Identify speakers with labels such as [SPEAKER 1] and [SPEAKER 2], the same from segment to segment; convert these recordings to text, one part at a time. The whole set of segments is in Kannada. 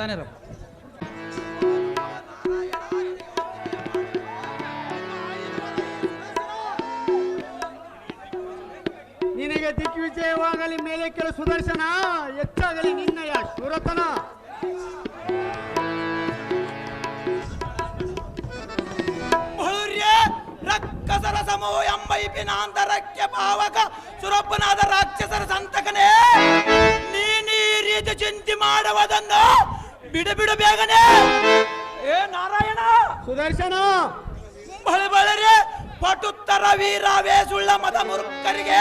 [SPEAKER 1] ನಿಧಾನಿರಪ್ಪ
[SPEAKER 2] ನಿನಗೆ ದಿಗ್ವಿಜಯವಾಗಲಿ ಮೇಲೆ ಕೆಲ ಸುದರ್ಶನ ಹೆಚ್ಚಾಗಲಿ ನಿನ್ನಯ ಶೂರತನ.
[SPEAKER 3] ರಕ್ಕಸರ ಸಮೂಹ ಎಂಬ ಭಾವಕ ಸುರಪ್ಪನಾದ ರಾಕ್ಷಸರ ಸಂತಕನೇ. ನೀ ಈ ರೀತಿ ಚಿಂತೆ ಮಾಡುವುದನ್ನು ಬಿಡು ಬಿಡು ಬೇಗನೆ ಏ ನಾರಾಯಣ
[SPEAKER 2] ಸುದರ್ಶನ
[SPEAKER 3] ಬಳಿ ಬಳರೆ ಪಟುತ್ತರ ವೀರ ಸುಳ್ಳ ಮದ ಮುರುಕರಿಗೆ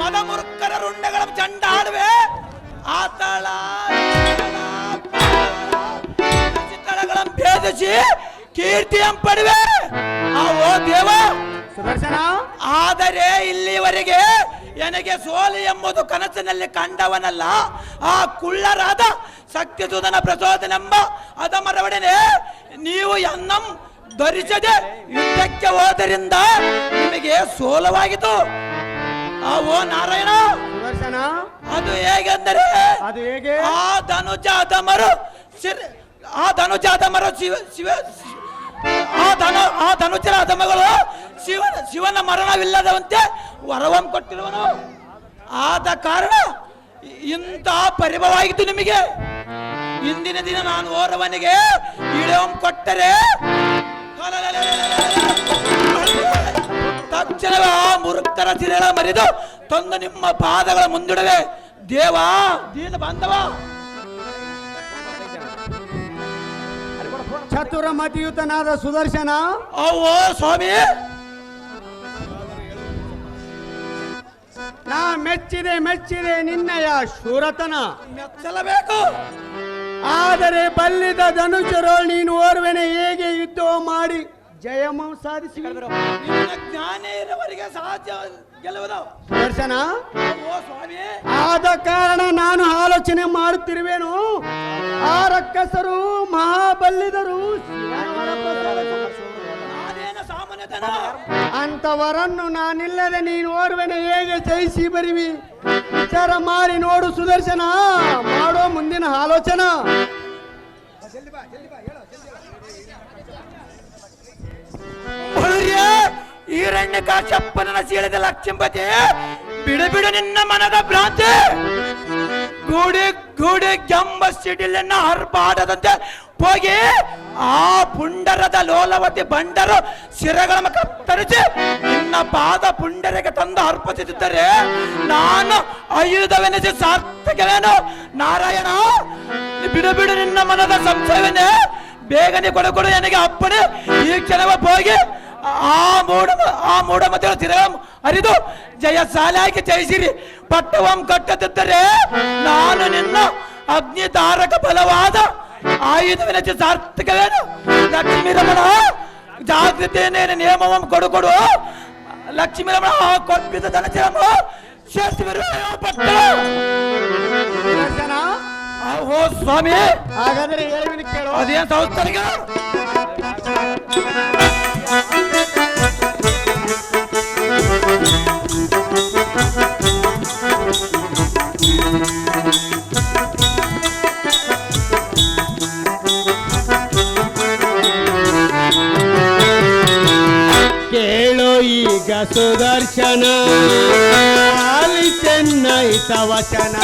[SPEAKER 3] ಮದ ಮುರುಕರ ರುಂಡಗಳ ಚಂಡಾಡುವೆ ಆತಳ ಚಿತ್ತಳಗಳ ಭೇದಿಸಿ ಕೀರ್ತಿಯಂ ಪಡುವೆ ಆ ಓ ದೇವ
[SPEAKER 2] ಸುದರ್ಶನ
[SPEAKER 3] ಆದರೆ ಇಲ್ಲಿವರೆಗೆ ನನಗೆ ಸೋಲಿ ಎಂಬುದು ಕನಸಿನಲ್ಲಿ ಕಂಡವನಲ್ಲ ಆ ಕುಳ್ಳರಾದ ಶಕ್ತಿಸುಧನ ಪ್ರಚೋದನೆಂಬ ಅದಮರವಡನೆ ನೀವು ಎನ್ನಂ ಧರಿಸದೆ ಯುದ್ಧಕ್ಕೆ ಹೋದರಿಂದ ನಿಮಗೆ ಸೋಲವಾಗಿತ್ತು. ಆ ಓ ನಾರಾಯಣ ಅದು ಹೇಗೆಂದರೆ
[SPEAKER 2] ಅದು ಹೇಗೆ?
[SPEAKER 3] ಆ ಧನುಜಾದಮರು ಸಿರ್ ಆ ಧನುಜಾದಮರು ಶಿವ ಶಿವ ಆ ಧನು ಆ ಧನುಜರ ಅಧಮಗಳು ಶಿವನ ಶಿವನ ಮರಣವಿಲ್ಲದವಂತೆ ವರವಂ ಕೊಟ್ಟಿರುವನು. ಆದ ಕಾರಣ ಇಂಥ ಪರಿಭವವಾಗಿತ್ತು ನಿಮಗೆ. ಇಂದಿನ ದಿನ ನಾನು ಓರವನಿಗೆ ಇಳವಂ ಕೊಟ್ಟರೆ. ತಕ್ಷಣವೇ ಆ ಮುರುಕ್ತರ ಸಿರಳ ಮರಿದು ತಂದು ನಿಮ್ಮ ಪಾದಗಳ ಮುಂದಿಡವೆ. ದೇವ ದೀನ ಬಾಂಧವ.
[SPEAKER 2] ಚತುರ ಮತಿಯುತನಾದ ಸುದರ್ಶನ.
[SPEAKER 3] ಓ ಸ್ವಾಮಿ
[SPEAKER 2] ನಾ ಮೆಚ್ಚಿದೆ ಮೆಚ್ಚಿದೆ ನಿನ್ನಯ ಶೂರತನ.
[SPEAKER 3] ಮೆಚ್ಚಲಬೇಕು.
[SPEAKER 2] ಆದರೆ ಬಲ್ಲಿದ ಧನುಷರು ನೀನು ಓರ್ವೆನೆ ಹೇಗೆ ಯುದ್ಧ ಮಾಡಿ ಜಯಮ ಸಾಧಿಸಿ
[SPEAKER 3] ನಿನ್ನ ಜ್ಞಾನ ಇರುವವರಿಗೆ ಸಾಧ್ಯ ಗೆಲ್ಲುವುದು. ಸ್ವಾಮಿ.
[SPEAKER 2] ಆದ ಕಾರಣ ನಾನು ಆಲೋಚನೆ ಮಾಡುತ್ತಿರುವೆನು. ಆ ರಕ್ಕಸರು ಮಹಾಬಲ್ಲಿದರು ಅಂತವರನ್ನು ನಾನಿಲ್ಲದೆ ನೀನು ಓರ್ವೆನೆ ಹೇಗೆ ಜಯಿಸಿ ಬರಿವಿ? ವಿಚಾರ ಮಾಡಿ ನೋಡು ಸುದರ್ಶನ ಮಾಡೋ ಮುಂದಿನ ಆಲೋಚನಾ.
[SPEAKER 3] ಈರಣ್ಯ ಚಪ್ಪನನ ಸೀಳಿದ ಲಕ್ಷ್ಮೀಪತಿ ಬಿಡು ಬಿಡು ನಿನ್ನ ಮನದ ಭ್ರಾಂತಿ. ಗೂಡಿ ಗುಡಿ ಕೆಂಬ ಸಿಡಿಲನ್ನ ಹರ್ಬಾಡದಂತೆ ಹೋಗಿ ಆ ಪುಂಡರದ ಲೋಲವತಿ ಬಂಡರು ಶಿರಗಳ ಕತ್ತರಿಸಿ ನಿನ್ನ ಪಾದ ಪುಂಡರಿಗೆ ತಂದು ಅರ್ಪಿಸುತ್ತಿದ್ದರೆ ನಾನು ಆಯುಧವೆನಿಸಿ ಸಾರ್ಥಕವೇನು? ನಾರಾಯಣ ಬಿಡು ಬಿಡು ನಿನ್ನ ಮನದ ಸಂಶಯವನ್ನೇ ಬೇಗನೆ ಕೊಡು ಕೊಡು ನನಗೆ ಅಪ್ಪಣೆ. ಈ ಕ್ಷಣವ ಹೋಗಿ ಆ ಮೂಡ ಆ ಮೂಢಮತಿಗಳ ತಿರ ಅರಿದು ಜಯ ಸಾಲಾಗಿ ಜಯಿಸಿರಿ. ಪಟ್ಟವಂ ಕಟ್ಟದಿದ್ದರೆ ನಾನು ನಿನ್ನ ಅಗ್ನಿ ತಾರಕ ಬಲವಾದ ಆಯುಧವಿನ ಸಾರ್ಥಕವೇನು? ಲಕ್ಷ್ಮೀ ರಮಣ ಜಾಗೃತಿಯನ್ನೇನು ನಿಯಮವಂ ಕೊಡು ಕೊಡು. ಲಕ್ಷ್ಮೀ ರಮಣ ಕೊಪ್ಪಿದ ಧನಚಿರಮ ಪಟ್ಟ. ಓ ಸ್ವಾಮಿ.
[SPEAKER 2] ಹಾಗಾದ್ರೆ
[SPEAKER 3] ಅದೇನ್ ಸಂಸ್ಥೆಗೆ
[SPEAKER 2] ಕೇಳು ಈಗ ಸುದರ್ಶನ. ಆಲಿ ಚೆನ್ನೈ ವಚನ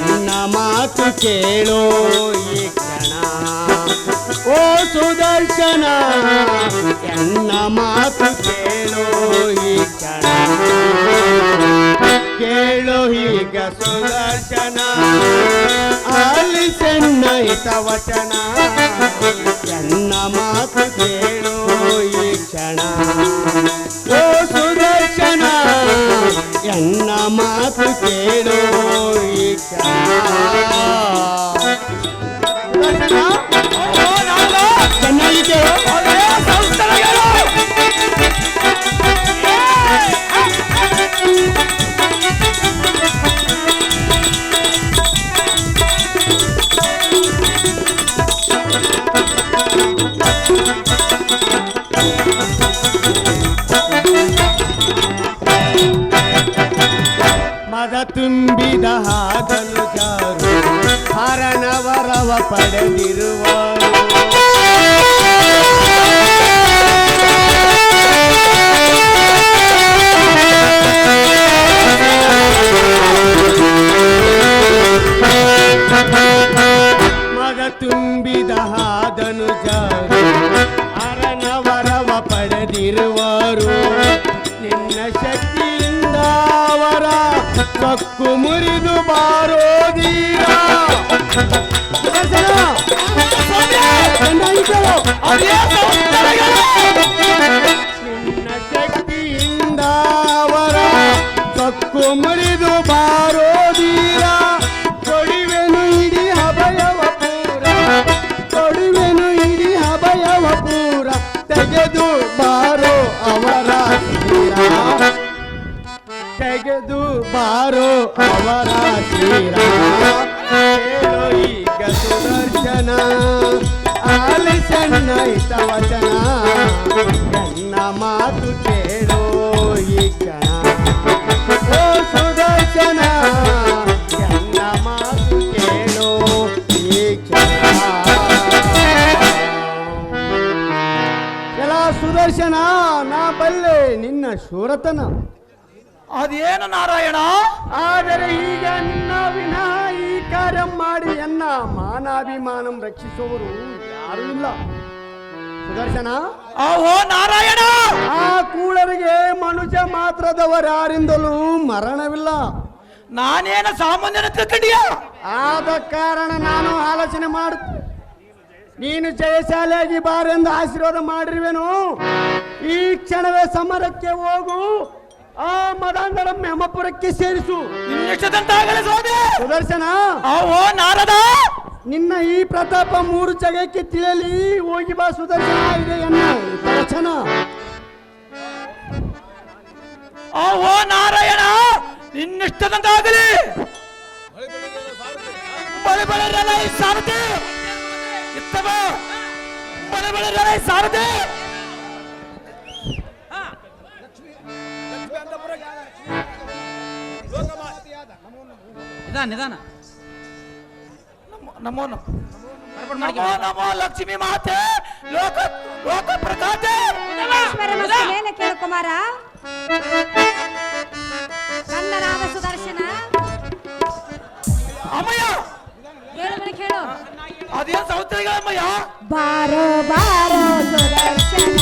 [SPEAKER 2] ನನ್ನ ಮಾತು ಕೇಳು ಈ ಕ್ಷಣ ಓ ಸುದರ್ಶನ ಎನ್ನ ಮಾತು ಕೇಳೋ ಈ ಕ್ಷಣ. ಕೇಳೋ ಈಗ ಸುದರ್ಶನ. ಆಲಿ ಚೆನ್ನೈ ವಚನ. ಎನ್ನ ಮಾತು ಕೇಳೋ ಈ ಕ್ಷಣ. ಓ ಸುದರ್ಶನ, ಎನ್ನ ಮಾತು ಕೇಳೋ ಈ ಕ್ಷಣ. ಕಕ್ಕು ಮುರಿದು ಬಾರೋದೀರ. ಚಿನ್ನ ಶಕ್ತಿಯಿಂದ ಅವರ ಕಕ್ಕು ಮುರಿದು ಬಾರೋ ಅವರ ಶ್ರೀರಾಮ ಹೇಳೋ ಈಗ ಸುದರ್ಶನ ಆಲಿಸಣ್ಣ ಹಿತವಚನ ಮಾತು ಕೇಳೋ, ಈ ಕ್ಷಣ. ಓ, ಸುದರ್ಶನ. ನನ್ನ ಮಾತು ಕೇಳೋ ಈ ಕೆಲ ಸುದರ್ಶನ, ನಾ ಬಲ್ಲೆ ನಿನ್ನ ಶೂರತನ.
[SPEAKER 3] ಅದೇನು ನಾರಾಯಣ?
[SPEAKER 2] ಆದರೆ ಈಗ ನಿನ್ನ ವಿನಾಯಿ ಈ ಕಾರ್ಯ ಮಾಡಿ ಎನ್ನ ಮಾನಾಭಿಮಾನಂ ರಕ್ಷಿಸುವವರು ಯಾರು ಇಲ್ಲ. ಸುದರ್ಶನ?
[SPEAKER 3] ಓ ನಾರಾಯಣ!
[SPEAKER 2] ಆ ಕೂಳರಿಗೆ ಮನುಷ್ಯ ಮಾತ್ರದವರಾರಿಂದಲೂ ಮರಣವಿಲ್ಲ.
[SPEAKER 3] ನಾನೇನ ಸಾಮಾನ್ಯನ ತಿಳ್ಕೊಂಡಿಯ?
[SPEAKER 2] ಆದ ಕಾರಣ ನಾನು ಆಲೋಚನೆ ಮಾಡುತ್ತೆ ನೀನು ಜಯಶಾಲಿಯಾಗಿ ಬಾರೆಂದು ಆಶೀರ್ವಾದ ಮಾಡಿರುವೆನು. ಈ ಕ್ಷಣವೇ ಸಮರಕ್ಕೆ ಹೋಗು. ಆ ಮದಾಂಧರ ಮೆಮಪುರಕ್ಕೆ ಸೇರಿಸು.
[SPEAKER 3] ಸ್ವಾಮಿ!
[SPEAKER 2] ಸುದರ್ಶನ!
[SPEAKER 3] ಓ ನಾರದ!
[SPEAKER 2] ನಿನ್ನ ಈ ಪ್ರತಾಪ ಮೂರು ಜಗಕ್ಕೆ ತಿಳಿಯಲಿ. ಹೋಗಿ ಬಾ ಸುದರ್ಶನ ಇದೆ ಎನ್ನ ಸುದರ್ಶನ!
[SPEAKER 3] ಓ ನಾರಾಯಣ! ನಿನ್ನಿಷ್ಟದಂತಾಗಲಿ! ಬಳೆ ಬಳೆ ಸಾರಥಿ! ಇತ್ತವ ಬಳೆ ಬಳೆ ಸಾರಥಿ!
[SPEAKER 1] ನಿಧಾನ ನಿಧಾನ.
[SPEAKER 3] ನಮೋ ನಮೋ ನಮೋ ಲಕ್ಷ್ಮಿ ಮಾತೆ ಲೋಕ ಲೋಕ ಪ್ರಕಾತೆ
[SPEAKER 4] ಮೇಲೆ ಕೇಳು ಕುಮಾರ ಕನ್ನಡಾದ ಸುದರ್ಶನ?
[SPEAKER 3] ಅಮ್ಮಯ್ಯ!
[SPEAKER 4] ಕೇಳು ಕೇಳು.
[SPEAKER 3] ಅದೇನ್ ಸೌತ್ರಿಗಳಮ್ಮಯ್ಯ
[SPEAKER 4] ಬಾರೋ ಬಾರೋ ಸುದರ್ಶನ.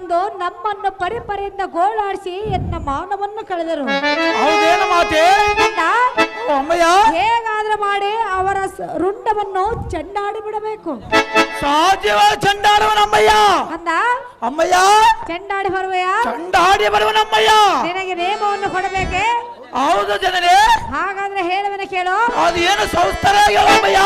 [SPEAKER 4] ಬಂದು ನಮ್ಮನ್ನು ಪರಿಪರಿಯಿಂದ ಗೋಳಾಡಿಸಿ ಎನ್ನ ಮಾನವನ್ನು ಕಳೆದರು.
[SPEAKER 3] ಹೌದೇನು ಮಾತೆ? ಅಮ್ಮಯ್ಯ.
[SPEAKER 4] ಹೇಗಾದ್ರೂ ಮಾಡಿ ಅವರ ರುಂಡವನ್ನು ಚೆಂಡಾಡಿ ಬಿಡಬೇಕು. ಅಂದ
[SPEAKER 3] ಅಮ್ಮಯ್ಯ.
[SPEAKER 4] ಚೆಂಡಾಡಿ ಬರುವೆಯಾ?
[SPEAKER 3] ಚಂಡಾಡಿ ಬರುವನಮ್ಮಯ್ಯ
[SPEAKER 4] ನಿನಗೆ ನೇಮವನ್ನು ಕೊಡಬೇಕೆ?
[SPEAKER 3] ಹೌದು ಜನರೇ.
[SPEAKER 4] ಹಾಗಾದ್ರೆ ಹೇಳುವೆನ ಕೇಳು.
[SPEAKER 3] ಅದು ಏನು ಹೇಳಮ್ಮಯ್ಯ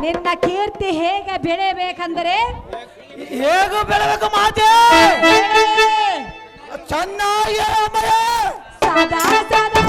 [SPEAKER 4] ನಿನ್ನ ಕೀರ್ತಿ ಹೇಗೆ ಬೆಳೆಯಬೇಕಂದ್ರೆ?
[SPEAKER 3] ಹೇಗೂ ಬೆಳಬೇಕು ಮಾತೆ? ಚೆನ್ನಾಗಿ
[SPEAKER 4] ಸದಾ ಸದಾ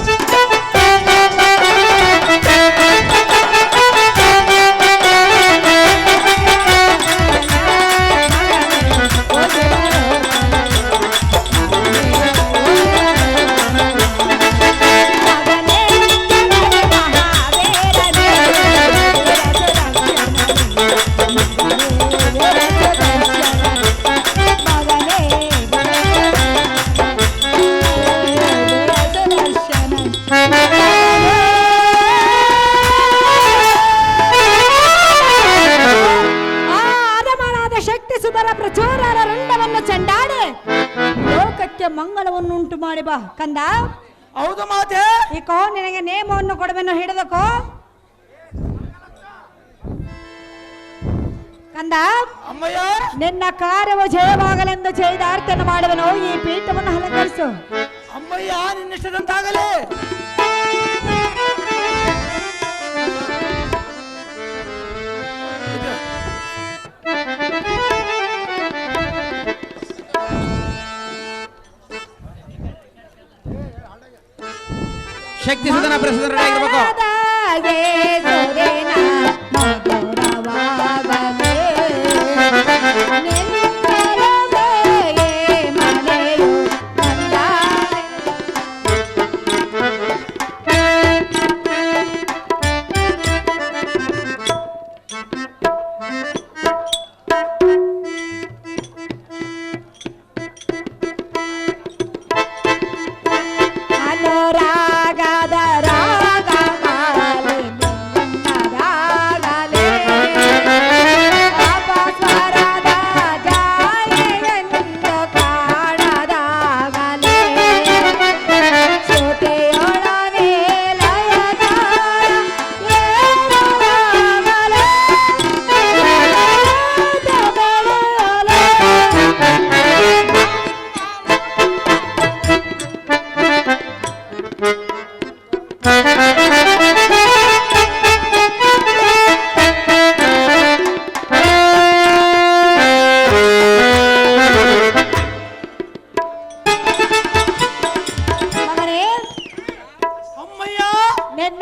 [SPEAKER 4] ಕಂದ?
[SPEAKER 3] ಹೌದು ಮಾತೆ.
[SPEAKER 4] ಈಕೋ ನಿನಗೆ ನೇಮವನ್ನು ಕೊಡವೆನ್ನು ಹಿಡಿದಕೋ ಕಂದ?
[SPEAKER 3] ಅಮ್ಮಯ್ಯ.
[SPEAKER 4] ನಿನ್ನ ಕಾರ್ಯವು ಜಯವಾಗಲೆಂದು ಜಯದಾರ್ಥನ ಮಾಡುವನು ಈ ಪೀಠವನ್ನು ಅಲಂಕರಿಸು.
[SPEAKER 3] ಅಮ್ಮಯ್ಯ ನಿನ್ನಿಷ್ಟದಂತಾಗಲಿ
[SPEAKER 1] ಶಕ್ತಿ ಸದನ ಪ್ರಸಿದ್ಧರಾಗಿರ್ಬೇಕು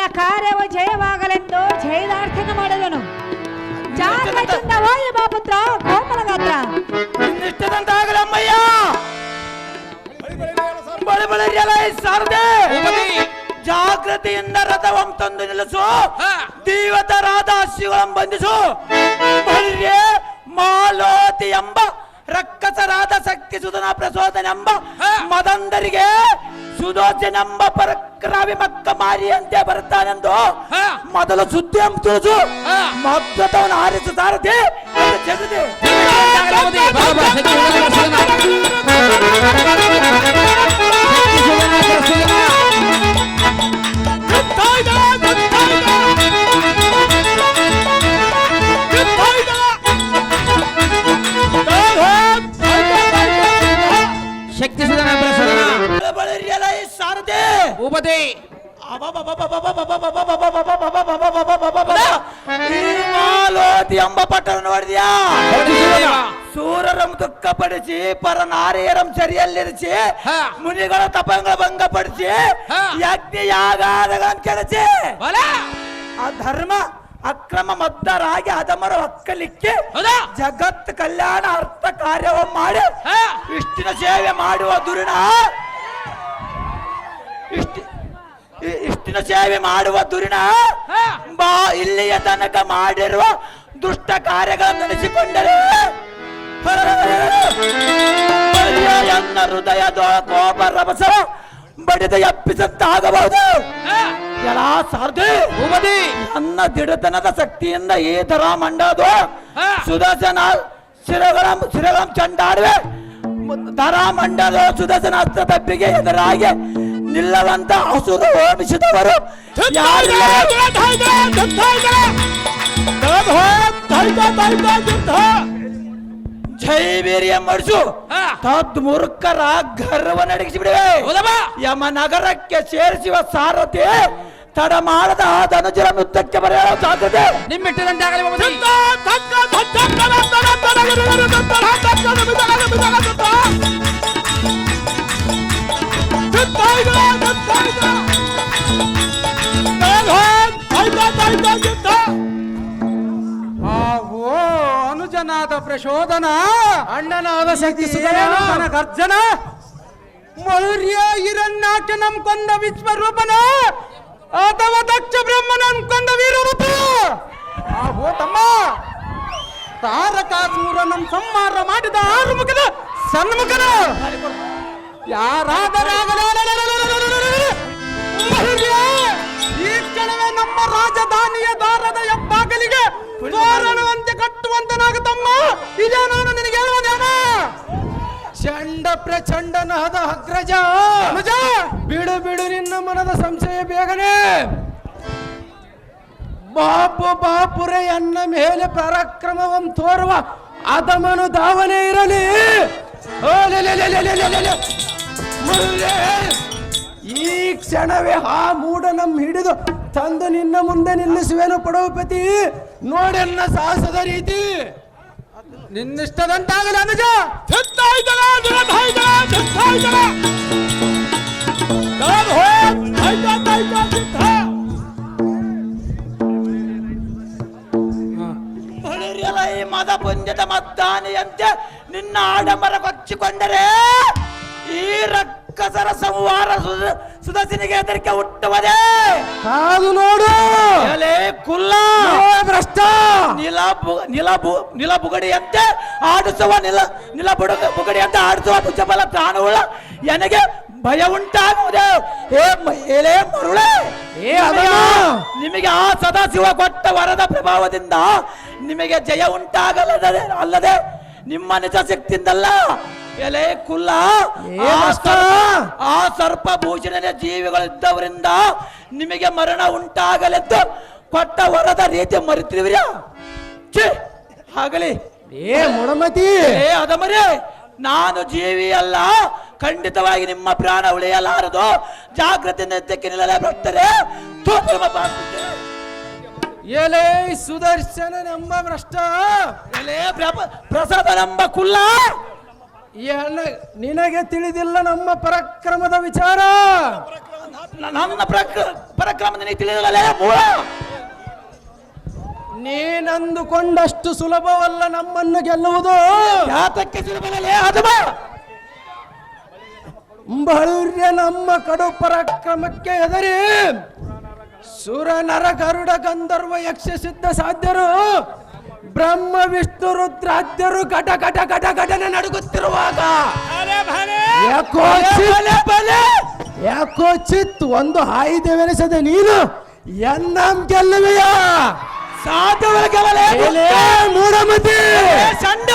[SPEAKER 4] ನನ್ನ ಜಯವಾಗಲೆಂದು ಜಯದಾರ್ಥನ ಮಾಡಿದನು. ಪುತ್ರ
[SPEAKER 1] ಗೋಪಾಲಗಾತ್ರ.
[SPEAKER 3] ಜಾಗೃತಿಯಿಂದ ರಥವಂ ತಂದು ನಿಲ್ಲಿಸು. ದೇವತರಾದ ಶಿವಂ ಬಂಧಿಸು. ಮಾಲೋತಿ ಎಂಬ ರಕ್ಕಸರಾದ ಶಕ್ತಿ ಸುಧನ ಪ್ರಚೋದನೆ
[SPEAKER 1] ಎಂಬ
[SPEAKER 3] ಮದಂದರಿಗೆ ಸುದೋಚನೆಂಬ ಪರಕ್ರಮಿ ಮಕ್ಕ ಮಾರಿಯಂತೆ
[SPEAKER 1] ಬರ್ತಾನೆಂದು
[SPEAKER 3] ಮೊದಲು ಸುದ್ದಿ ಅಂತ
[SPEAKER 1] ತಿಳಿದು
[SPEAKER 3] ಮತ್ತೊತ್ತವನು ಆರಿಸು ಸಾರದೆ ಜಗದೆ
[SPEAKER 1] ಶಕ್ತಿ
[SPEAKER 3] ಸುಧಾರ realize ಸಾರದೆ
[SPEAKER 1] ಉಪದೆ
[SPEAKER 3] ನಿರ್ಮಾಲೋತಿ ಎಂಬ ಪಟ್ಟಣ ನೋಡಿದ್ಯಾ ಸೂರರಂ ದುಃಖಪಡಿಸಿ ಪರ ನಾರಿಯರಂ ಸರಿಯಲ್ಲಿರಿಸಿ ಮುನಿಗಳ ತಪಂಗ ಭಂಗಪಡಿಸಿ ಯಜ್ಞ ಯಾಗಾದಗಳನ್ನು ಕೆಡಿಸಿ ಆ ಧರ್ಮ ಅಕ್ರಮ ಮದ್ದರಾಗಿ ಅದಮರ ಒಕ್ಕಲಿಕ್ಕೆ ಜಗತ್ ಕಲ್ಯಾಣ ಅರ್ಥ ಕಾರ್ಯವನ್ನು ಮಾಡಿ ಇಷ್ಟಿನ ಸೇವೆ ಮಾಡುವ ದುರಿಣ ಇಷ್ಟಿ ಇಷ್ಟಿನ ಸೇವೆ ಮಾಡುವ ದುರಿಣ ಬಾ ಇಲ್ಲಿಯ ತನಕ ಮಾಡಿರುವ ದುಷ್ಟ ಕಾರ್ಯಗಳನ್ನು ನಡೆಸಿಕೊಂಡರೆ ಎನ್ನ ಹೃದಯದ ಕೋಪ ರಭಸ ಬಡಿದ ಎಪ್ಪಿಸಂತಾಗಬಹುದು. ಎಲ್ಲ ಸಾರ್ದು ನನ್ನ ದಿಡತನದ ಶಕ್ತಿಯಿಂದ ಈ ತರ ಮಂಡದು. ಸುದರ್ಶನ ಶಿರಗಳ ಶಿರಗಳ ಚಂಡಾಡುವೆ ದರ ಮಂಡದು. ಸುದರ್ಶನ ಅಸ್ತ್ರ ತಪ್ಪಿಗೆ ಎದುರಾಗಿ ನಿಲ್ಲವಂತ ಹಸುರು ಓಡಿಸಿದವರು ಜೈ ವೀರ್ಯ ಮಡಿಸು. ತದ್ ಮೂರ್ಖರ ಗರ್ವ ನಡಗಿಸಿಬಿಡುವೆ
[SPEAKER 1] ಹೌದಮ್ಮ
[SPEAKER 3] ಯಮ ನಗರಕ್ಕೆ ಸೇರಿಸುವ ಸಾರಥಿ ತಡ ಮಾಡದ ಧನುಜರ ನೃತ್ಯಕ್ಕೆ ಬರೆಯಲು ಸಾಧ್ಯತೆ
[SPEAKER 1] ನಿಮ್ಮಿಟ್ಟಿದಂತೆ ಆಗಲಿ
[SPEAKER 5] ಆಹೋ ಅನುಜನಾದ ಪ್ರಶೋಧನ ಅಣ್ಣನಾದ ಶಕ್ತಿ ಸುಧನ ಗರ್ಜನ ಮೌರ್ಯ ಹಿರಣ್ಯಾಕ್ಷನಂ ಕೊಂದ ವಿಶ್ವರೂಪನ ಅಥವಾ ದಕ್ಷ ಬ್ರಹ್ಮನಂ ಕೊಂದ ವೀರರೂಪ. ಆಹೋ ತಮ್ಮ ತಾರಕಾಸೂರನಂ ಸಂಹಾರ ಮಾಡಿದ ಆರುಮುಖದ ಸನ್ಮುಖನ. ಯಾರಾದರಾಗಲೇ ಮೌರ್ಯ, ಈ ಕ್ಷಣವೇ ನಮ್ಮ ರಾಜಧಾನಿಯ ದಾರದ ಹೆಬ್ಬಾಗಲಿಗೆ ತೋರಣವಂತೆ ಕಟ್ಟುವಂತನಾಗುತ್ತಮ್ಮ ಇದೇ ನಾನು ನಿನಗೆ ಹೇಳುವುದೇನ ಚಂಡ ಪ್ರಚಂಡನಾದ ಅಗ್ರಜ. ಅನುಜ! ಬಿಡು ಬಿಡು ನಿನ್ನ ಮನದ ಸಂಶಯ ಬೇಗನೆ. ಬಾಪು ಬಾಪುರೆ ಎನ್ನ ಮೇಲೆ ಪರಾಕ್ರಮವನ್ನು ತೋರುವ ಅದಮನು ಧಾವನೆ ಇರಲಿ. ಈ ಕ್ಷಣವೇ ಆ ಮೂಡ ನಮ್ ಹಿಡಿದು ತಂದು ನಿನ್ನ ಮುಂದೆ ನಿಲ್ಲಿಸುವೇನು ಪಡೋಪತಿ. ನೋಡೆನ್ನ ಸಾಹಸದ ರೀತಿ. ನಿನ್ನಿಷ್ಟದಂತಾಗಲ ಅನುಜ
[SPEAKER 3] ಮದ ಪುಂಜದ ಮದ್ದಾನೆಯಂತೆ ನಿನ್ನ ಆಡಂಬರ ಕೊಚ್ಚಿಕೊಂಡರೆ ಈ ರಕ್ಕಸರ ಸಂವಾರ ಸುದಸಿನಿಗೆ ಹೆದರಿಕೆ ಹುಟ್ಟುವುದೇ.
[SPEAKER 5] ಕಾದು ನೋಡು.
[SPEAKER 3] ಎಲೆ ಕುಲ್ಲ.
[SPEAKER 5] ಭ್ರಷ್ಟ.
[SPEAKER 3] ನಿಲ ಬು- ನಿಲ ಬು- ನಿಲ ಬುಗಡಿಯಂತೆ ಆಡಿಸುವ ನಿಲ ನಿಲ ಬುಗಡಿಯಂತೆ ಆಡಿಸುವ ಭುಜಬಲ ಪ್ರಾಣವುಳ್ಳ ನನಗೆ ಭಯ ಉಂಟಾಗುವುದೇ. ಏ ಎಲೆ ಮರುಳೆ! ನಿಮಗೆ ಆ ಸದಾಶಿವ ಕೊಟ್ಟ ವರದ ಪ್ರಭಾವದಿಂದ ನಿಮಗೆ ಜಯ ಉಂಟಾಗಲ್ಲದೆ ಅಲ್ಲದೆ ನಿಮ್ಮ ನಿಜ ಶಕ್ತಿಯಿಂದಲ್ಲ. ಎಲೆ ಕುಲ್ಲ ಆ! ಸರ್ಪ- ಭೂಷಣದ ಜೀವಿಗಳಿದ್ದವರಿಂದ ನಿಮಗೆ ಮರಣ ಉಂಟಾಗಲೆದ್ದು ಕೊಟ್ಟ ವರದ ರೀತಿ ಮರಿತಿರುವಿರ ಛೀ ಆಗಲಿ
[SPEAKER 5] ಏ ಮೊಡಮತಿ
[SPEAKER 3] ಏ ಅದಮರಿ ನಾನು ಜೀವಿ ಅಲ್ಲ. ಖಂಡಿತವಾಗಿ ನಿಮ್ಮ ಪ್ರಾಣ ಉಳಿಯಲಾರದು. ಜಾಗೃತಿ ನಿಲ್ಲಲೇ ಎಲೆ ಸುದರ್ಶನ ನಮ್ಮ
[SPEAKER 5] ಭ್ರಷ್ಟ.
[SPEAKER 3] ಎಲೆ ಪ್ರಪ- ಪ್ರಸಾದ ನಂಬ
[SPEAKER 5] ಕುಲ್ಲ. ನಿನಗೆ ತಿಳಿದಿಲ್ಲ ನಮ್ಮ ಪರಕ್ರಮದ ವಿಚಾರ.
[SPEAKER 3] ನನ್ನ ಪರಕ್ರಮ ನಿನಗೆ ತಿಳಿದಿಲ್ಲ
[SPEAKER 5] ನೀನಂದುಕೊಂಡಷ್ಟು ಸುಲಭವಲ್ಲ ನಮ್ಮನ್ನು ಗೆಲ್ಲುವುದು.
[SPEAKER 3] ಯಾತಕ್ಕೆ
[SPEAKER 5] ಸಿರಬಲೇ ನಮ್ಮ ಕಡು ಪರಕ್ರಮಕ್ಕೆ ಹೆದರಿ. ಸುರ ನರ ಗರುಡ ಗಂಧರ್ವ ಯಕ್ಷ ಸಿದ್ಧ ಸಾಧ್ಯರು
[SPEAKER 2] ಬ್ರಹ್ಮ ವಿಷ್ಣು ರುದ್ರಾದ್ಯರು ಘಟ ಘಟ ಘಟ ಘಟನೆ ನಡುಗುತ್ತಿರುವಾಗ ಯಾಕೋ ಚಿತ್ ಯಾಕೋ ಚಿತ್ ಒಂದು ಹಾಯಿದೆವೆನಿಸದೆ ನೀನು ಎನ್ನಂ ಗೆಲ್ಲುವೆಯ? ಮೂಢಮತಿ.
[SPEAKER 3] ಸಂಡ.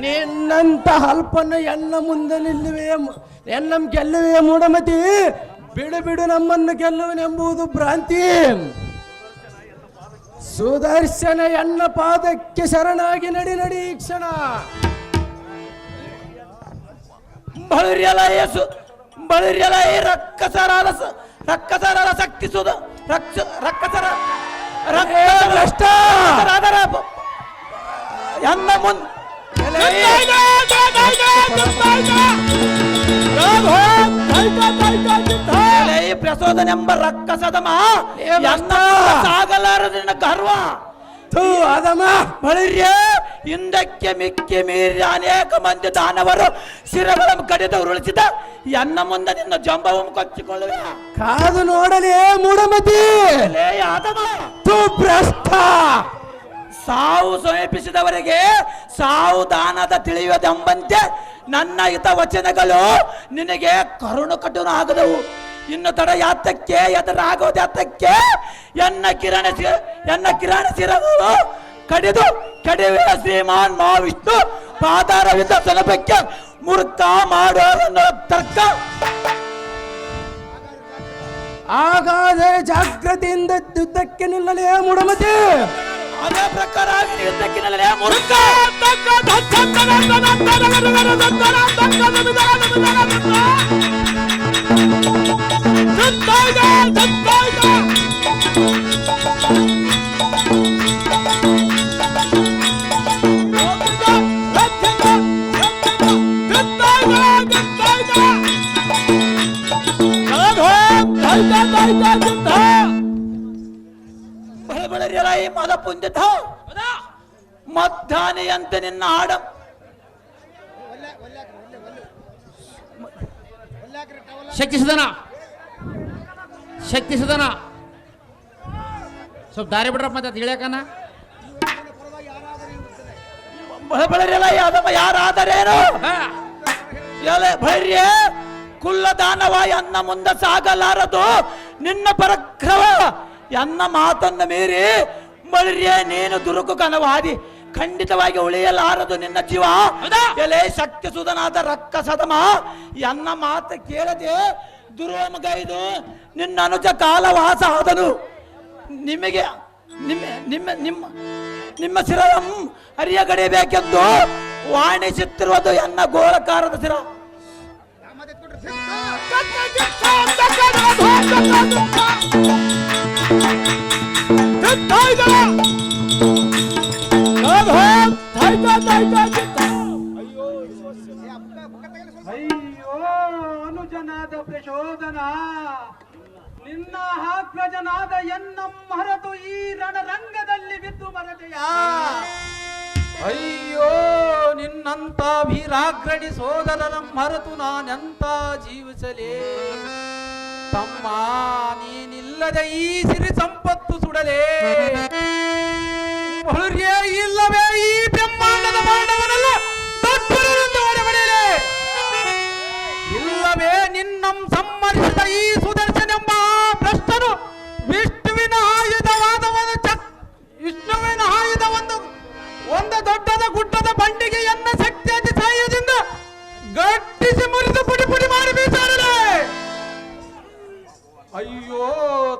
[SPEAKER 2] ನಿನ್ನಂತ ಅಲ್ಪನ ಎನ್ನ ಮುಂದೆ ನಿಲ್ಲುವೆ ಎನ್ನಂ ಗೆಲ್ಲುವೆಯ ಮೂಢಮತಿ. ಬಿಡು ಬಿಡು ನಮ್ಮನ್ನು ಗೆಲ್ಲುವನೆಂಬುದು ಭ್ರಾಂತಿ ಸುದರ್ಶನ ಎನ್ನ ಪಾದಕ್ಕೆ ಶರಣಾಗಿ ನಡಿ ನಡಿ ಈ ಕ್ಷಣ
[SPEAKER 3] ಬಳಿರ್ಯಲ ಏಸು ಬಳಿರ್ಯಲ ಏ ರಕ್ಕಸರಾದ ರಕ್ಕಸರಾದ ಶಕ್ತಿ ಸುದ ರಕ್ಷ ರಕ್ಕಸರ ಬ- ಎನ್ನ ಮುಂದ್ ಪ್ರಸೋದನೆಂಬ ರಕ್ಕಸದಮ ಸಾಗಲಾರದಿನ ಗರ್ವ.
[SPEAKER 2] ಆದಮ
[SPEAKER 3] ಬಳಿರ್ಯ ಹಿಂದಕ್ಕೆ ಮಿಕ್ಕಿ ಮೀರಿ ಅನೇಕ ಮಂದಿ ದಾನವರು ಶಿರಗಳನ್ನು ಕಡಿದು ಉರುಳಿಸಿದ. ಎನ್ನ ಮುಂದೆ ನಿನ್ನ ಜಂಬವನ್ನು ಕೊಚ್ಚಿಕೊಳ್ಳುವ.
[SPEAKER 2] ಕಾದು ನೋಡಲೇ
[SPEAKER 3] ಮೂಡಮತಿ
[SPEAKER 2] ಥೂ ಭ್ರಷ್ಟ.
[SPEAKER 3] ಸಾವು ಸಮೀಪಿಸಿದವರಿಗೆ ಸಾವು ದಾನದ ತಿಳಿಯುವುದೆಂಬಂತೆ ನನ್ನ ಹಿತ ವಚನಗಳು ನಿನಗೆ ಕರುಣು ಕಟುನು ಆಗದವು. ಇನ್ನು ತಡ ಯಾತಕ್ಕೆ, ಎದುರಾಗೋದು ಯಾತಕ್ಕೆ? ಎನ್ನ ಕಿರಣ ಎನ್ನ ಕಿರಣ ಸಿರಗಳು ಕಡಿದು ಕಡಿವೆ ಶ್ರೀಮಾನ್ ಮಹಾವಿಷ್ಣು ಪಾದಾರವಿಂದ ಸಲಭಕ್ಕೆ ಮುರುಕ ಮಾಡೋದನ್ನು ತರ್ಕ.
[SPEAKER 2] ಆಗಾದ ಜಾಗ್ರತೆಯಿಂದ ಯುದ್ಧಕ್ಕೆ ನಿಲ್ಲಲೇ ಮೂಢಮತಿ
[SPEAKER 3] ಅದೇ ಪ್ರಕಾರ ಯುದ್ಧಕ್ಕಿನಲ್ಲೇ ಮುರುಕ ಬಳಬಳರಿಯಲ ಪುಂಜಿತ ಮದ ಮಧ್ಯಾಹ್ನೆಯಂತೆ ನಿನ್ನ ಆಡ
[SPEAKER 1] ಶಕ್ತಿ ಸದನ. ಶಕ್ತಿ ಸದನ. ಸ್ವಲ್ಪ ದಾರಿ ಬಿಡ್ರಪ್ಪ ಮತ್ತೆ ತಿಳಿಯಕನ
[SPEAKER 3] ಬಳಬಳರಿಯಲ ಯಾದವ ಯಾರಾದರೇನು ಎಲೆ ಭೈರ್ಯ ಕುಲ್ಲ ದಾನವ ಎನ್ನ ಮುಂದೆ ಸಾಗಲಾರದು. ನಿನ್ನ ಪರಕ್ರಮ ಎನ್ನ ಮಾತನ್ನ ಮೀರಿ ಬಳಿರ್ಯ ನೀನು ದುರುಕು ಕನವಾದಿ ಖಂಡಿತವಾಗಿ ಉಳಿಯಲಾರದು ನಿನ್ನ ಜೀವ. ಎಲೆ ಶಕ್ತಿ ಸುಧನಾದ ರಕ್ಕ ಸದಮ. ಎನ್ನ ಮಾತು ಕೇಳದೆ ದುರ್ವಮಗೈದು ನಿನ್ನ ಅನುಜ ಕಾಲವಾಸ ಆದನು. ನಿಮಗೆ ನಿಮ್ಮ ನಿಮ್ಮ ನಿಮ್ಮ ನಿಮ್ಮ ಶಿರಂ ಹರಿಯಗಡಿಬೇಕೆಂದು ವಾಣಿಸುತ್ತಿರುವುದು ಎನ್ನ ಗೋಲಕಾರದ ಶಿರ.
[SPEAKER 5] ಅಯ್ಯೋ ಅನುಜನಾದ ಪ್ರಚೋದನ ನಿನ್ನ ಹಾಗ್ರಜನಾದ ಎನ್ನಂ ಮರೆತು ಈ ರಣರಂಗದಲ್ಲಿ ಬಿದ್ದು ಮರತೆಯಾ ಅಯ್ಯೋ ನಿನ್ನಂತ ವೀರಾಗ್ರಣಿ ಸೋದರನ ಮರೆತು ನಾನೆಂತ ಜೀವಿಸಲೇ? ತಮ್ಮ, ನೀನಿಲ್ಲದ ಈ ಸಿರಿ ಸಂಪತ್ತು ಸುಡಲೇ. ಇಲ್ಲವೇ ಈ ಬ್ರಹ್ಮಾಂಡದ ದೊಡ್ಡವರೆಂದು ಇಲ್ಲವೇ ನಿನ್ನಂ ಸಮ್ಮರಿಸಿದ ಈ ಸುದರ್ಶನೆಂಬ ಭ್ರಷ್ಟನು ವಿಷ್ಣುವಿನ ಆಯುಧವಾದ ಒಂದು ಚಕ್ ವಿಷ್ಣುವಿನ ಆಯುಧ ಒಂದು ಒಂದು ದೊಡ್ಡದ ಗುಡ್ಡದ ಬಂಡಿಗೆಯನ್ನ ಶಕ್ತಿ ಸಹಾಯದಿಂದ ಗಟ್ಟಿಸಿ ಮುರಿದು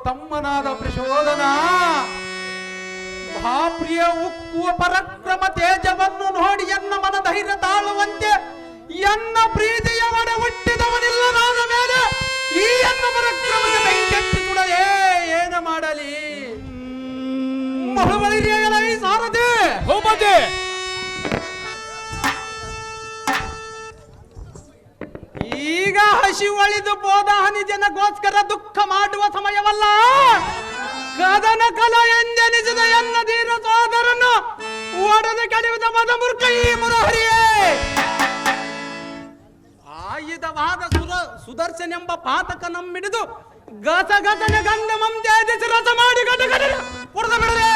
[SPEAKER 5] ತಮ್ಮನಾದ ಪ್ರಚೋದನ. ಮಹಾಪ್ರಿಯ ಉಕ್ಕುವ ಪರಕ್ರಮ ತೇಜವನ್ನು ನೋಡಿ ಎನ್ನ ಮನ ಧೈರ್ಯ ತಾಳುವಂತೆ ಎನ್ನ ಪ್ರೀತಿಯ ಒಡ ಹುಟ್ಟಿದವನಿಲ್ಲ ನಾದ ಮೇಲೆ. ಈ ಎನ್ನ ಪರಕ್ರಮದ ಏನ ಮಾಡಲಿ. ಮಹುಬಲಿರಿಯಗಳ ಸಾರದೆ ಸಾರದೆ ಈಗ ಹಸಿವಳಿದು ಬೋಧಾನಿ ಜನಗೋಸ್ಕರ ದುಃಖ ಮಾಡುವ ಸಮಯವಲ್ಲ. ಕದನ ಕಲ ಎಂದೆನಿಸಿದ ಎನ್ನ ಧೀರ ಸೋದರನ್ನು ಒಡೆದು ಕಡಿಯುವುದ ಮದ ಮುರ್ಕ ಈ ಮುರಹರಿಯೇ. ಆಯುಧವಾದ ಸುರ ಸುದರ್ಶನೆಂಬ ಪಾತಕ ನಮ್ಮಿಡಿದು ಗಸ ಗಸನ ಗಂಧಮಂ ತೇಜಸ್ ರಸ ಮಾಡಿ ಗಟ ಗಟ ಹೊಡೆದ ಬಿಡಲೆ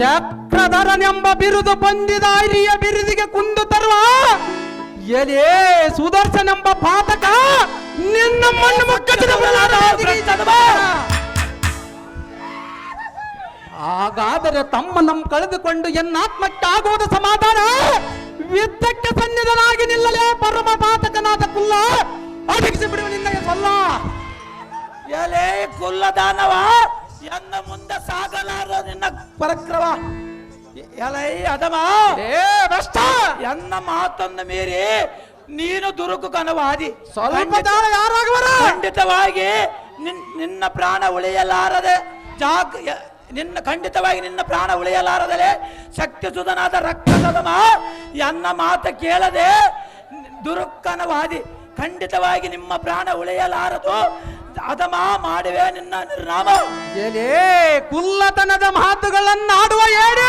[SPEAKER 5] ಚಕ್ರಧರನೆಂಬ ಬಿರುದು ಬಂದಿದ ಹಿರಿಯ ಬಿರುದಿಗೆ ಕುಂದು ತರುವ ಎಲೆ ಸುದರ್ಶನೆಂಬ ಪಾತಕ ನಿನ್ನ ಮಣ್ಣು ಹಾಗಾದರೆ ತಮ್ಮ ನಮ್ ಕಳೆದುಕೊಂಡು ಎನ್ನಾತ್ಮಕ್ಕೆ ಆಗುವುದು ಸಮಾಧಾನ? ಯುದ್ಧಕ್ಕೆ ಸನ್ನಿಧನಾಗಿ ನಿಲ್ಲಲೇ ಪರಮ ಪಾತಕನಾದ ಕುಲ್ಲ. ಅಡಗಿಸಿ ಬಿಡುವ ಸಲ್ಲ.
[SPEAKER 3] ಎಲೆ ಕುಲ್ಲದಾನವ ಎನ್ನ ಮುಂದೆ ಸಾಗಲಾರ ನಿನ್ನ ಪರಕ್ರಮ? ಎಲೈ ಅದಮ
[SPEAKER 5] ಏ ಭ್ರಷ್ಟ!
[SPEAKER 3] ಎನ್ನ ಮಾತನ್ನು ಮೀರಿ ನೀನು ದುರುಕು ಕನವಾದಿ.
[SPEAKER 5] ಸ್ವಲ್ಪ ಯಾರು ಯಾರಾಗುವರ?
[SPEAKER 3] ಖಂಡಿತವಾಗಿ ನಿನ್- ನಿನ್ನ ಪ್ರಾಣ ಉಳಿಯಲಾರದೆ ಜಾಗ ನಿನ್ನ ಖಂಡಿತವಾಗಿ ನಿನ್ನ ಪ್ರಾಣ ಉಳಿಯಲಾರದಲೆ ಶಕ್ತಿ ಸುಧನಾದ ರಕ್ತದಮ ಎನ್ನ ಮಾತು ಕೇಳದೆ ದುರುಕ್ಕನವಾದಿ ಖಂಡಿತವಾಗಿ ನಿಮ್ಮ ಪ್ರಾಣ ಉಳಿಯಲಾರದು. ಅದಮ ಮಾಡುವೆ ನಿನ್ನ ನಿರ್ನಾಮ
[SPEAKER 5] ಎಲೆ ಕುಲ್ಲತನದ ಮಾತುಗಳನ್ನಾಡುವ ಏಡಿ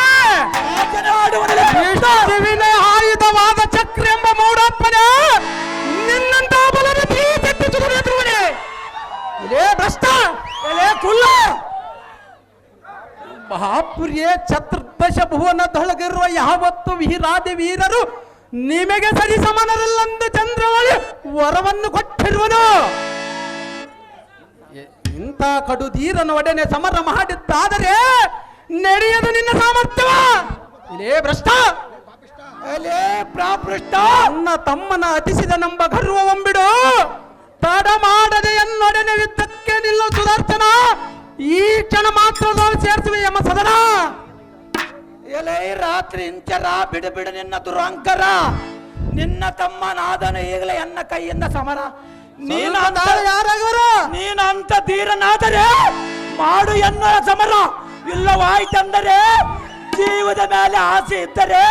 [SPEAKER 3] ಮಾತನಾಡುವನಲ್ಲಿ.
[SPEAKER 5] ವಿಷ್ಣುವಿನ ಆಯುಧವಾದ ಚಕ್ರ ಎಂಬ ಮೂಡಪ್ಪನ ನಿನ್ನಂತ ಬಲದ ಎದುರುವನೆ. ಎಲೆ ಭ್ರಷ್ಟ ಎಲೆ ಕುಲ್ಲ. ಮಹಾಪುರಿಯೇ ಚತುರ್ದಶ ಭುವನದೊಳಗಿರುವ ಯಾವತ್ತು ವೀರಾದಿ ವೀರರು ನಿಮಗೆ ಸರಿ ಸಮನರಲ್ಲಂದು ಚಂದ್ರವಳಿ ವರವನ್ನು ಕೊಟ್ಟಿರುವನು? ಇಂಥ ಕಡುಧೀರನ ಒಡೆನೆ ಸಮರ ಮಾಡಿದ್ದಾದರೆ ನಡೆಯದು ನಿನ್ನ ಸಾಮರ್ಥ್ಯವ ಇಲ್ಲೇ ಭ್ರಷ್ಟ.
[SPEAKER 3] ಎಲೆ ಪ್ರಾಪೃಷ್ಟ
[SPEAKER 5] ನನ್ನ ತಮ್ಮನ ಅತಿಸಿದ ನಂಬ ಗರ್ವವಂಬಿಡು ತಡ ಮಾಡದೆ ಎನ್ನೊಡನೆ ಯುದ್ಧಕ್ಕೆ ನಿಲ್ಲ ಸುದರ್ಶನ. ಈ ಕ್ಷಣ ಮಾತ್ರ ಸೇರಿಸುವೆ ಎಂಬ ಸದನ.
[SPEAKER 3] ಎಲೆ ರಾತ್ರಿ ಇಂಚರ ಬಿಡು ಬಿಡು ನಿನ್ನ ದುರಂಕರ. ನಿನ್ನ ತಮ್ಮನಾದನ ಈಗಲೇ ಎನ್ನ ಕೈಯಿಂದ ಸಮರ. ನೀನು ಅಂತ
[SPEAKER 5] ಯಾರಾಗವರು
[SPEAKER 3] ನೀನು ಅಂತ ಧೀರನಾದರೆ ಮಾಡು ಎನ್ನ ಸಮರ ಇಲ್ಲವಾಯ್ತೆಂದರೆ ಜೀವದ ಮೇಲೆ ಆಸೆ ಇದ್ದರೆ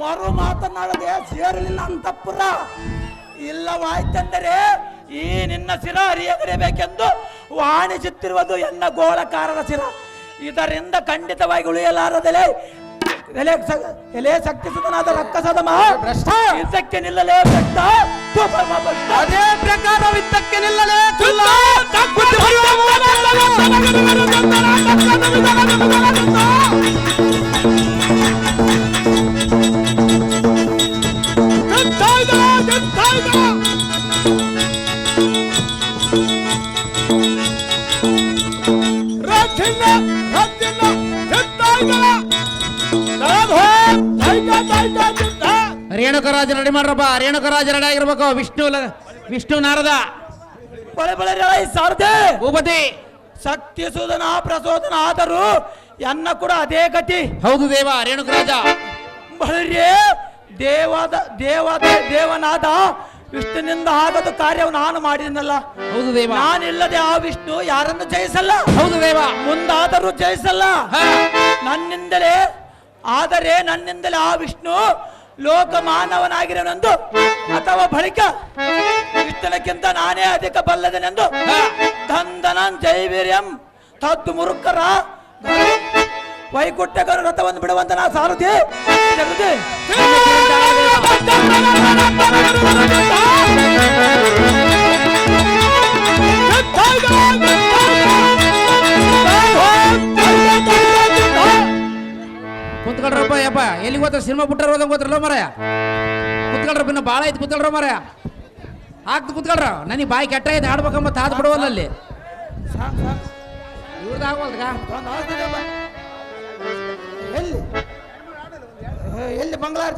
[SPEAKER 3] ಮರು ಮಾತನಾಡದೆ ಸೇರಲಿಲ್ಲ ಅಂತಪುರ. ಇಲ್ಲವಾಯ್ತೆಂದರೆ ಈ ನಿನ್ನ ಶಿರ ಅರಿಯದಿರಬೇಕೆಂದು ವಾಣಿಸುತ್ತಿರುವುದು ಎನ್ನ ಗೋಳಕಾರರ ಸಿರ ಇದರಿಂದ ಖಂಡಿತವಾಗಿ ಉಳಿಯಲಾರದಲೇ ಎಲೆ ಎಲೆ ಶಕ್ತಿ ಸುತನಾದ ರಕ್ಕಸದ ಮಹಾ
[SPEAKER 5] ಭ್ರಷ್ಟ
[SPEAKER 3] ಇದಕ್ಕೆ ನಿಲ್ಲಲೇ ಪರಮ
[SPEAKER 5] ಅದೇ ಪ್ರಕಾರ ವಿತ್ತಕ್ಕೆ ನಿಲ್ಲಲೇ ಕುಲ್ಲ.
[SPEAKER 1] ರೇಣುಕರಾಜ ರೆಡಿ ಮಾಡ್ರಪ್ಪ. ರೇಣುಕರಾಜ ರೆಡಿ ಆಗಿರ್ಬೇಕು. ವಿಷ್ಣು ವಿಷ್ಣು ನಾರದ.
[SPEAKER 3] ಬಳೆ ಬಳೆ ಸಾರದೆ
[SPEAKER 1] ಭೂಪತಿ.
[SPEAKER 3] ಶಕ್ತಿ ಸೂದನ ಪ್ರಸೋದನ ಆದರೂ ಎನ್ನ ಕೂಡ ಅದೇ ಗತಿ.
[SPEAKER 1] ಹೌದು ದೇವ ರೇಣುಕರಾಜ
[SPEAKER 3] ಬಳ್ರೆ ದೇವಾದ ದೇವಾದ ದೇವನಾದ ವಿಷ್ಣುನಿಂದ ಆಗದ ಕಾರ್ಯವು ನಾನು ಮಾಡಿದನಲ್ಲ.
[SPEAKER 1] ಹೌದು ದೇವ.
[SPEAKER 3] ನಾನಿಲ್ಲದೆ ಆ ವಿಷ್ಣು ಯಾರನ್ನು ಜಯಿಸಲ್ಲ?
[SPEAKER 1] ಹೌದು ದೇವ.
[SPEAKER 3] ಮುಂದಾದರೂ ಜಯಿಸಲ್ಲ. ನನ್ನಿಂದಲೇ ಆದರೆ ನನ್ನಿಂದಲೇ ಆ ವಿಷ್ಣು ಲೋಕ ಮಾನವನಾಗಿರನೆಂದು ಅಥವಾ ಬಳಿಕ ವಿಷ್ಣುನಕ್ಕಿಂತ ನಾನೇ ಅಧಿಕ ಬಲ್ಲದನೆಂದು. ದಂದನಂ ಜೈವೀರ್ಯಂ ತದ್ದು ಮುರುಕರ ವೈಕುಂಠಕರ ರಥವನ್ನು ಬಿಡುವಂತ ನಾ ಸಾರಥಿ ಜಗದೇ.
[SPEAKER 1] ಕುತ್ಕೊಳ್ರಪ್ಪ, ಯಪ್ಪ. ಎಲ್ಲಿಗೆ ಹೋದ್ರೆ ಸಿನಿಮಾ ಬಿಟ್ಟಾರ ಹೋದಂಗೆ ಹೋದ್ರಲ್ಲ ಮರಯ? ಕುತ್ಕೊಳ್ರಪ್ಪ, ಇನ್ನು ಭಾಳ ಐತೆ ಕುತ್ಕೊಳ್ರ ಮರಯ? ಆಗ್ತು ಕುತ್ಕೊಳ್ರ. ನನಗೆ ಬಾಯಿ ಕೆಟ್ಟ ಐತೆ ಆಡ್ಬೇಕಂಬ ತಾತ್ ಬಿಡುವಲ್ಲ
[SPEAKER 3] ಎಲ್ಲಿ? ಎಲ್ಲಿ ಬಂಗ್ಲಾರ?